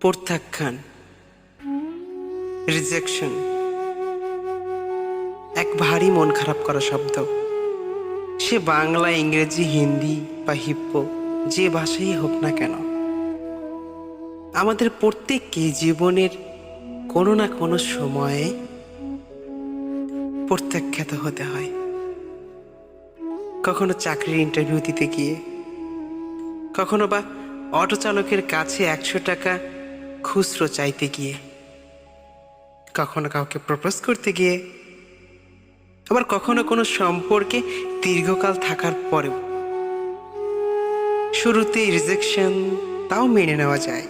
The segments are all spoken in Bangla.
প্রত্যাখ্যান রিজেকশন এক ভারী মন খারাপ করা শব্দ। সে বাংলা, ইংরেজি, হিন্দি বা হিপ্পো, যে ভাষাই হোক না কেন, আমাদের প্রত্যেককে জীবনের কোনো না কোনো সময়ে প্রত্যাখ্যাত হতে হয়। কখনো চাকরির ইন্টারভিউ দিতে গিয়ে, কখনো বা অটো চালকের কাছে একশো টাকা খুচরো চাইতে গিয়ে, কখনো কাউকে প্রপোজ করতে গিয়ে, আবার কখনো কোনো সম্পর্কে দীর্ঘকাল থাকার পরেও শুরুতে রিজেকশন তাও মেনে নেওয়া যায়।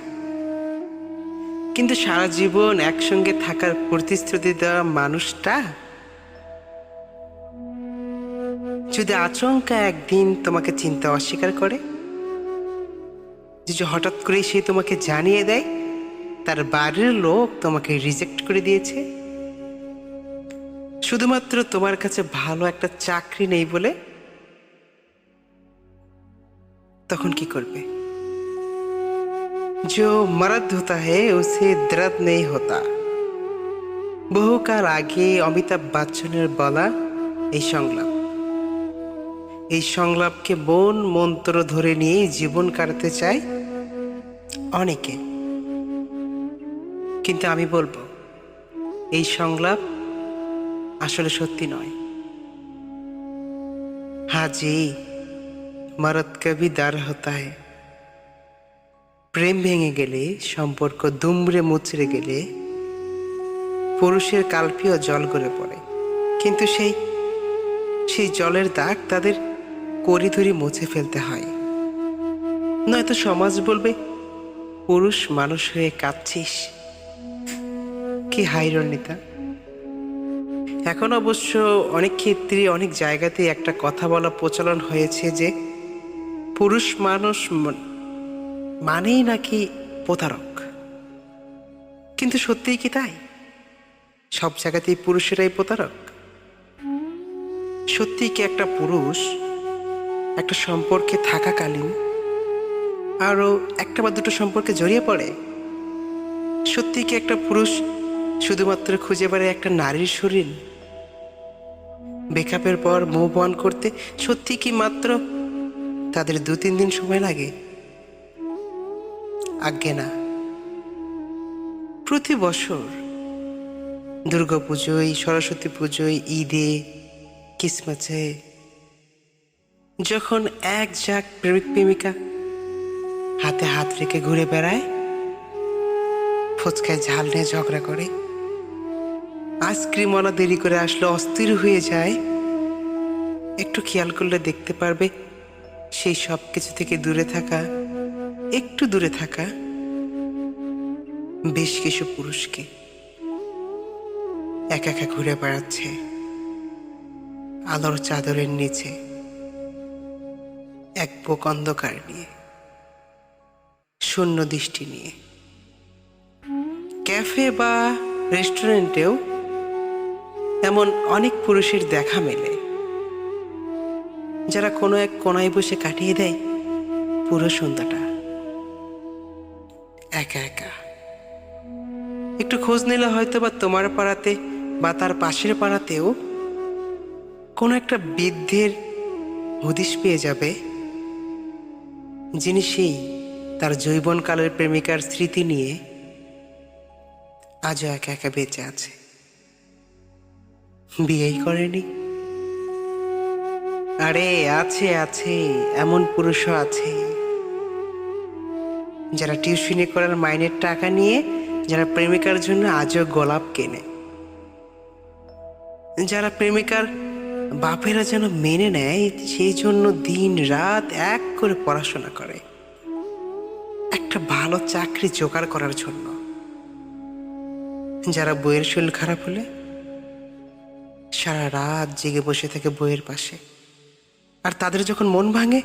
কিন্তু সারা জীবন একসঙ্গে থাকার প্রতিশ্রুতি দেওয়া মানুষটা যদি আচমকা একদিন তোমাকে চিন্তা অস্বীকার করে যে হঠাৎ করে সে তোমাকে জানিয়ে দেয় তার বাড়ির লোক তোমাকে রিজেক্ট করে দিয়েছে শুধুমাত্র তোমার কাছে ভালো একটা চাকরি নেই বলে তখন কি করবে जो मर्द होता है उसे दर्द नहीं होता বহুকাল আগে অমিতাভ বচ্চনের বলা এই সংলাপ এই সংলাপকে বন মন্ত্র ধরে নিয়ে জীবন কাটাতে চায় অনেকে কিন্তু আমি বলব, এই সংলাপ আসলে সত্যি নয়। হাজি মরদ কবি দার হতা है প্রেম ভেঙে গেলে, সম্পর্ক দুমড়ে মুচড়ে গেলে, পুরুষের কালপিও জল গড়ে পড়ে। কিন্তু সেই সেই জলের দাগ তাদের করিধরি মুছে ফেলতে হয়। নয়তো সমাজ বলবে, পুরুষ মানুষ হয়ে কাঁদছিস। কি হাইরণিতা এখন অবশ্য অনেক ক্ষেত্রে অনেক জায়গাতে একটা কথা বলা প্রচলন হয়েছে যে পুরুষ মানুষ মানেই নাকি প্রতারক। কিন্তু সত্যিই কি তাই? সব জায়গাতেই পুরুষেরাই প্রতারক। সত্যিই কি একটা পুরুষ একটা সম্পর্কে থাকাকালীন আরও একটা বা দুটো সম্পর্কে জড়িয়ে পড়ে? সত্যি কি একটা পুরুষ শুধুমাত্র খুঁজে বেড়ায় একটা নারীর শরীর। বেকআপের পর মুভ অন করতে সত্যি কি মাত্র তাদের দু তিন দিন সময় লাগে? আজ্ঞে না। প্রতি বছর দুর্গাপুজোয় সরস্বতী পুজোয়, ঈদে কিসমাসে যখন এক যাক প্রেমিক প্রেমিকা হাতে হাত রেখে ঘুরে বেড়ায়, ফুচকায় ঝাল নিয়ে ঝগড়া করে আইসক্রিম অনা দেরি করে আসলে অস্থির হয়ে যায়। একটু খেয়াল করলে দেখতে পারবে, সেই সব কিছু থেকে দূরে থাকা, একটু দূরে থাকা বেশ কিছু পুরুষকে একা একা ঘুরে বেড়াচ্ছে, আলোর চাদরের নিচে, এক বুক অন্ধকার নিয়ে, শূন্য দৃষ্টি নিয়ে। ক্যাফে বা রেস্টুরেন্টেও এমন অনেক পুরুষের দেখা মেলে। যারা কোনো এক কোনায় বসে কাটিয়ে দেয় পুরো সন্ধ্যাটা। একা একা। একটু খোঁজ নিলে হয়তো বা তোমার পাড়াতে বা তার পাশের পাড়াতেও কোনো একটা বৃদ্ধের হদিশ পেয়ে যাবে, যিনি সেই তার যৌবনকালের প্রেমিকার স্মৃতি নিয়ে আজও একা একা বেঁচে আছে। বিয়েই করেনি। আরে, আছে আছে, এমন পুরুষও আছে। যারা টিউশনি করার মাইনের টাকা নিয়ে, যারা প্রেমিকার জন্য আজও গোলাপ কেনে। যারা প্রেমিকার বাপেরা যেন মেনে নেয়, সেই জন্য দিন রাত এক করে পড়াশোনা করে। একটা ভালো চাকরি জোগাড় করার জন্য। যারা বইয়ের শরীর খারাপ হলে সারা রাত জেগে বসে থাকে বইয়ের পাশে। আর তাদের যখন মন ভাঙে,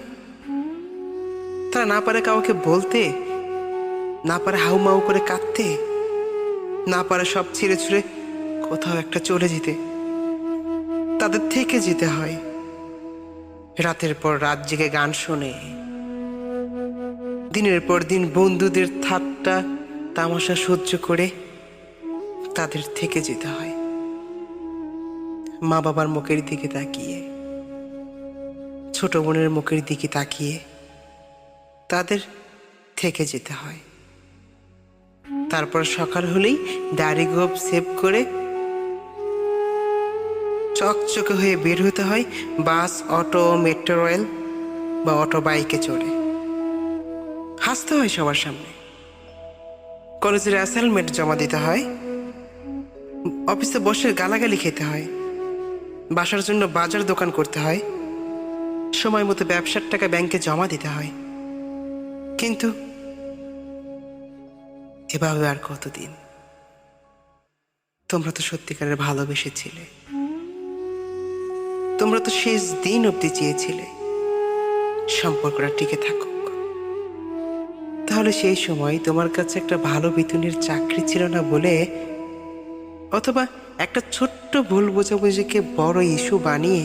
তারা না পারে কাউকে বলতে, না পারে হাউ মাউ করে কাঁদতে, না পারে সব ছিঁড়ে ছুঁড়ে কোথাও একটা চলে যেতে। তাদের থেকে যেতে হয়। রাতের পর রাত জেগে গান শোনে। দিনের পর দিন বন্ধুদের ঠাট্টা, তামাশা সহ্য করে তাদের থেকে যেতে হয়। মা বাবার মুখের দিকে তাকিয়ে, ছোট বোনের মুখের দিকে তাকিয়ে তাদের থেকে যেতে হয়। তারপর সকাল হলেই দাড়ি গোপ সেভ করে চকচকে হয়ে বের হতে হয় বাস, অটো, মেট্রো, রেল বা অটো বাইকে চড়ে। হাসতে হয় সবার সামনে। কলেজের অ্যাসাইনমেন্ট জমা দিতে হয়, অফিসে বসে গালাগালি খেতে হয়। বাসার জন্য বাজার দোকান করতে হয়। সময় মতো ব্যবসার টাকা ব্যাংকে জমা দিতে হয়। কিন্তু এভাবে আর কতদিন? তোমরা তো সত্যিকারের ভালোবেসেছিলে। তোমরা তো শেষ দিন অবধি চেয়েছিলে। সম্পর্কটা টিকে থাকুক। তাহলে সেই সময় তোমার কাছে একটা ভালো বেতনের চাকরি ছিল না বলে অথবা একটা ছোট্ট ভুল বোঝাবুঝিকে বড় ইস্যু বানিয়ে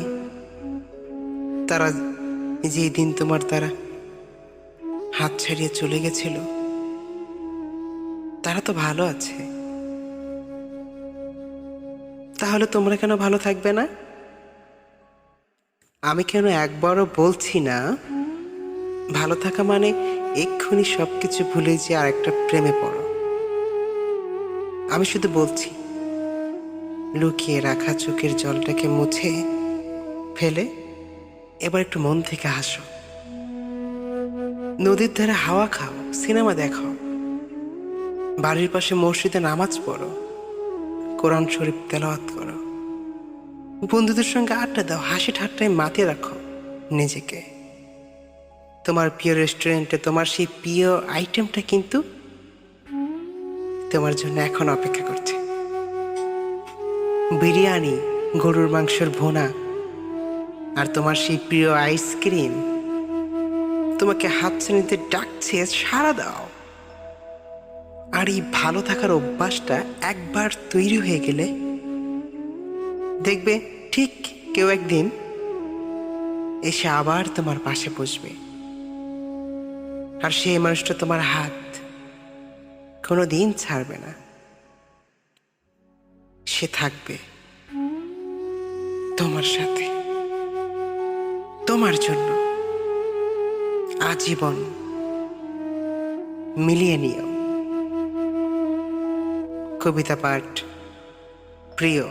তারা যে দিন তোমার তারা হাত ছাড়িয়ে চলে গেছিল, তারা তো ভালো আছে। তাহলে তোমরা কেন ভালো থাকবে না? আমি কেন একবারও বলছি না, ভালো থাকা মানে এক্ষুনি সবকিছু ভুলে যে আর একটা প্রেমে পড়ো। আমি শুধু বলছি লুকিয়ে রাখা চোখের জলটাকে মুছে ফেলে। এবার একটু মন থেকে হাসো। নদীর ধারে হাওয়া খাও, সিনেমা দেখো বাড়ির পাশে মসজিদে নামাজ পড়ো। কোরআন শরীফ তেলাওয়াত করো। বন্ধুদের সঙ্গে আড্ডা দাও, হাসি ঠাট্টায় মাতিয়ে রাখো নিজেকে। তোমার প্রিয় রেস্টুরেন্টে তোমার সেই প্রিয় আইটেমটা কিন্তু তোমার জন্য এখন অপেক্ষা করছে। বিরিয়ানি, গরুর মাংসের ভোনা আর তোমার সেই প্রিয় আইসক্রিম তোমাকে হাত নিতে ডাকছে সারা দাও। আর এই ভালো থাকার অভ্যাসটা একবার তৈরি হয়ে গেলে দেখবে ঠিক কেউ একদিন এসে আবার তোমার পাশে বসবে। আর সেই মানুষটা তোমার হাত কোনো দিন ছাড়বে না। সে থাকবে তোমার সাথে। তোমার জন্য আজীবন মিলিয়ে নিও। কবিতা পাঠ প্রিয়